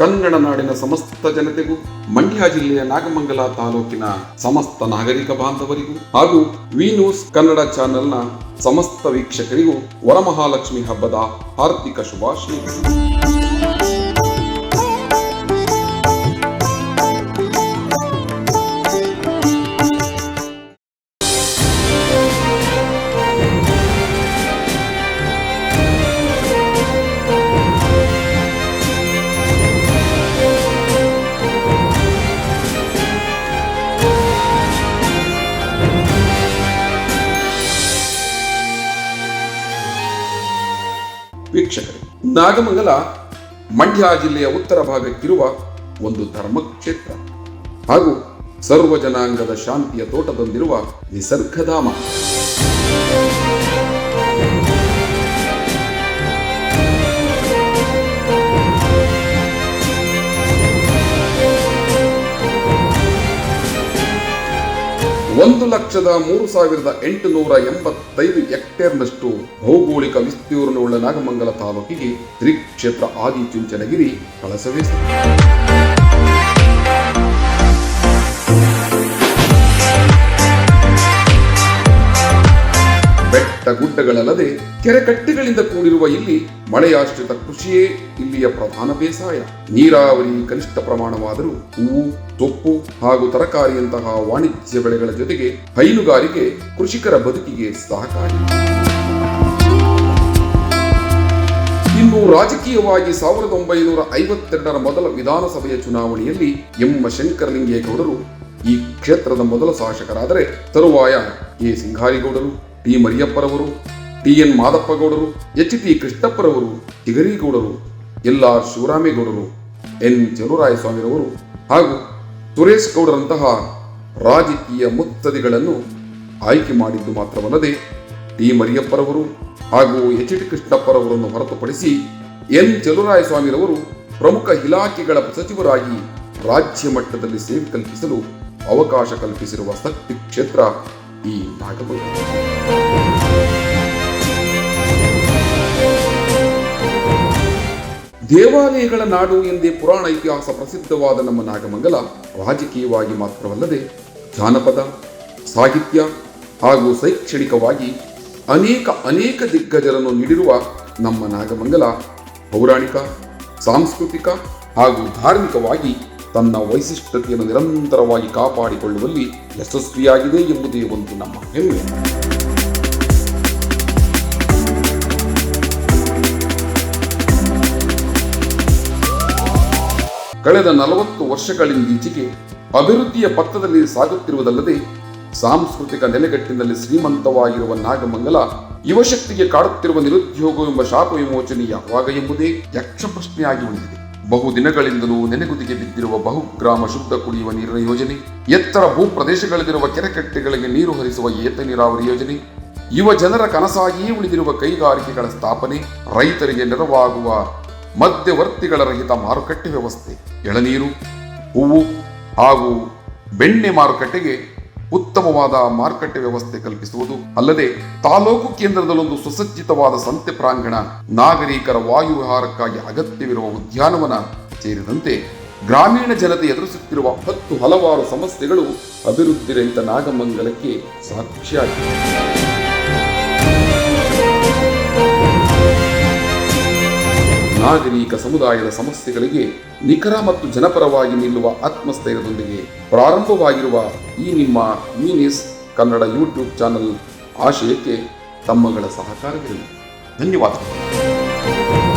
ಕನ್ನಡ ನಾಡಿನ ಸಮಸ್ತ ಜನತೆಗೂ, ಮಂಡ್ಯ ಜಿಲ್ಲೆಯ ನಾಗಮಂಗಲ ತಾಲೂಕಿನ ಸಮಸ್ತ ನಾಗರಿಕ ಬಾಂಧವರಿಗೂ ಹಾಗೂ ವಿ ನ್ಯೂಸ್ ಕನ್ನಡ ಚಾನೆಲ್ನ ಸಮಸ್ತ ವೀಕ್ಷಕರಿಗೂ ವರಮಹಾಲಕ್ಷ್ಮಿ ಹಬ್ಬದ ಹಾರ್ದಿಕ ಶುಭಾಶಯಗಳು. ವೀಕ್ಷಕರೇ ನಾಗಮಂಗಲ ಮಂಡ್ಯ ಜಿಲ್ಲೆಯ ಉತ್ತರ ಭಾಗಕ್ಕಿರುವ ಒಂದು ಧರ್ಮಕ್ಷೇತ್ರ ಹಾಗೂ ಸರ್ವ ಜನಾಂಗದ ಶಾಂತಿಯ ತೋಟದೊಂದಿರುವ ನಿಸರ್ಗಧಾಮ. ಒಂದು ಲಕ್ಷದ ಮೂರು ಸಾವಿರದ ಎಂಟುನೂರ ಎಂಬತ್ತೈದು ಹೆಕ್ಟೇರ್ನಷ್ಟು ಭೌಗೋಳಿಕ ವಿಸ್ತೀರ್ಣವುಳ್ಳ ನಾಗಮಂಗಲ ತಾಲೂಕಿಗೆ ಶ್ರೀ ಕ್ಷೇತ್ರ ಆದಿಚುಂಚನಗಿರಿ ಕಳಸವೇ ಬೆಟ್ಟ ಗುಡ್ಡಗಳಲ್ಲದೆ ಕೆರೆಕಟ್ಟೆಗಳಿಂದ ಕೂಡಿರುವ ಇಲ್ಲಿ ಮಳೆಯಾಶ್ರಿತ ಕೃಷಿಯೇ ಇಲ್ಲಿಯ ಪ್ರಧಾನ ಬೇಸಾಯ. ನೀರಾವರಿ ಕನಿಷ್ಠ ಪ್ರಮಾಣವಾದರೂ ಹೂವು, ಸೊಪ್ಪು ಹಾಗೂ ತರಕಾರಿಯಂತಹ ವಾಣಿಜ್ಯ ಬೆಳೆಗಳ ಜೊತೆಗೆ ಹೈನುಗಾರಿಕೆ ಕೃಷಿಕರ ಬದುಕಿಗೆ ಸಹಕಾರಿ. ಇನ್ನು ರಾಜಕೀಯವಾಗಿ ಸಾವಿರದ ಒಂಬೈನೂರ ಐವತ್ತೆರಡರ ಮೊದಲ ವಿಧಾನಸಭೆಯ ಚುನಾವಣೆಯಲ್ಲಿ ಎಂ ಶಂಕರಲಿಂಗೇಗೌಡರು ಈ ಕ್ಷೇತ್ರದ ಮೊದಲ ಶಾಸಕರಾದರೆ ತರುವಾಯ ಎ ಸಿಂಗಾರಿಗೌಡರು ಟಿ ಮರಿಯಪ್ಪರವರು, ಟಿ ಎನ್ ಮಾದಪ್ಪಗೌಡರು, ಎಚ್ ಟಿ ಕೃಷ್ಣಪ್ಪರವರು ತಿಗರಿಗೌಡರು ಎಲ್ ಆರ್ ಶಿವರಾಮೇಗೌಡರು, ಎನ್ ಚಲುರಾಯಸ್ವಾಮಿರವರು ಹಾಗೂ ಸುರೇಶ್ ಗೌಡರಂತಹ ರಾಜಕೀಯ ಮುತ್ತದಿಗಳನ್ನು ಆಯ್ಕೆ ಮಾಡಿದ್ದು ಮಾತ್ರವಲ್ಲದೆ ಟಿ ಮರಿಯಪ್ಪರವರು ಹಾಗೂ ಎಚ್ ಟಿ ಕೃಷ್ಣಪ್ಪರವರನ್ನು ಹೊರತುಪಡಿಸಿ ಎನ್ ಚಲುರಾಯಸ್ವಾಮಿರವರು ಪ್ರಮುಖ ಇಲಾಖೆಗಳ ಸಚಿವರಾಗಿ ರಾಜ್ಯ ಮಟ್ಟದಲ್ಲಿ ಸೇವೆ ಕಲ್ಪಿಸಲು ಅವಕಾಶ ಕಲ್ಪಿಸಿರುವ ಶಕ್ತಿ ಕ್ಷೇತ್ರ ಈ ನಾಗಮಂಗಲ ದೇವಾಲಯಗಳ ನಾಡು ಎಂದೇ ಪುರಾಣ ಇತಿಹಾಸ ಪ್ರಸಿದ್ಧವಾದ ನಮ್ಮ ನಾಗಮಂಗಲ ರಾಜಕೀಯವಾಗಿ ಮಾತ್ರವಲ್ಲದೆ ಜಾನಪದ, ಸಾಹಿತ್ಯ ಹಾಗೂ ಶೈಕ್ಷಣಿಕವಾಗಿ ಅನೇಕ ಅನೇಕ ದಿಗ್ಗಜರನ್ನು ನೀಡಿರುವ ನಮ್ಮ ನಾಗಮಂಗಲ ಪೌರಾಣಿಕ, ಸಾಂಸ್ಕೃತಿಕ ಹಾಗೂ ಧಾರ್ಮಿಕವಾಗಿ ತನ್ನ ವೈಶಿಷ್ಟ್ಯತೆಯನ್ನು ನಿರಂತರವಾಗಿ ಕಾಪಾಡಿಕೊಳ್ಳುವಲ್ಲಿ ಯಶಸ್ವಿಯಾಗಿದೆ ಎಂಬುದೇ ಒಂದು ನಮ್ಮ ಹೆಮ್ಮೆ. ಕಳೆದ ನಲವತ್ತು ವರ್ಷಗಳಿಂದೀಚೆಗೆ ಅಭಿವೃದ್ಧಿಯ ಪಥದಲ್ಲಿ ಸಾಗುತ್ತಿರುವುದಲ್ಲದೆ ಸಾಂಸ್ಕೃತಿಕ ನೆಲೆಗಟ್ಟಿನಲ್ಲಿ ಶ್ರೀಮಂತವಾಗಿರುವ ನಾಗಮಂಗಲ ಯುವಶಕ್ತಿಗೆ ಕಾಡುತ್ತಿರುವ ನಿರುದ್ಯೋಗ ಎಂಬ ಶಾಪ ವಿಮೋಚನೆ ಯಾವಾಗ ಎಂಬುದೇ ಯಕ್ಷ ಪ್ರಶ್ನೆಯಾಗಿ ಉಳಿದಿದೆ. ಬಹುದಿನಗಳಿಂದಲೂ ನೆನೆಗುದಿಗೆ ಬಿದ್ದಿರುವ ಬಹುಗ್ರಾಮ ಶುದ್ಧ ಕುಡಿಯುವ ನೀರಿನ ಯೋಜನೆ, ಎತ್ತರ ಭೂ ಪ್ರದೇಶಗಳಲ್ಲಿರುವ ಕೆರೆಕಟ್ಟೆಗಳಿಗೆ ನೀರು ಹರಿಸುವ ಏತ ನೀರಾವರಿ ಯೋಜನೆ, ಯುವ ಜನರ ಕನಸಾಗಿಯೇ ಉಳಿದಿರುವ ಕೈಗಾರಿಕೆಗಳ ಸ್ಥಾಪನೆ, ರೈತರಿಗೆ ನೆರವಾಗುವ ಮಧ್ಯವರ್ತಿಗಳ ರಹಿತ ಮಾರುಕಟ್ಟೆ ವ್ಯವಸ್ಥೆ, ಎಳನೀರು, ಹೂವು ಹಾಗೂ ಬೆಣ್ಣೆ ಮಾರುಕಟ್ಟೆಗೆ ಉತ್ತಮವಾದ ಮಾರುಕಟ್ಟೆ ವ್ಯವಸ್ಥೆ ಕಲ್ಪಿಸುವುದು ಅಲ್ಲದೆ ತಾಲೂಕು ಕೇಂದ್ರದಲ್ಲೊಂದು ಸುಸಜ್ಜಿತವಾದ ಸಂತೆ ಪ್ರಾಂಗಣ, ನಾಗರಿಕರ ವಾಯುವಿಹಾರಕ್ಕಾಗಿ ಅಗತ್ಯವಿರುವ ಉದ್ಯಾನವನ ಸೇರಿದಂತೆ ಗ್ರಾಮೀಣ ಜನತೆ ಎದುರಿಸುತ್ತಿರುವ ಹತ್ತು ಹಲವಾರು ಸಮಸ್ಯೆಗಳು ಅಭಿವೃದ್ಧಿ ರಹಿತ ನಾಗಮಂಗಲಕ್ಕೆ ಸಾಕ್ಷಿಯಾಗಿವೆ. ನಾಗರಿಕ ಸಮುದಾಯದ ಸಮಸ್ಯೆಗಳಿಗೆ ನಿಖರ ಮತ್ತು ಜನಪರವಾಗಿ ನಿಲ್ಲುವ ಆತ್ಮಸ್ಥೈರ್ಯದೊಂದಿಗೆ ಪ್ರಾರಂಭವಾಗಿರುವ ಈ ನಿಮ್ಮ ಮೀನಿಸ್ ಕನ್ನಡ ಯೂಟ್ಯೂಬ್ ಚಾನಲ್ ಆಶಯಕ್ಕೆ ತಮ್ಮಗಳ ಸಹಕಾರವಿರಲಿ. ಧನ್ಯವಾದಗಳು.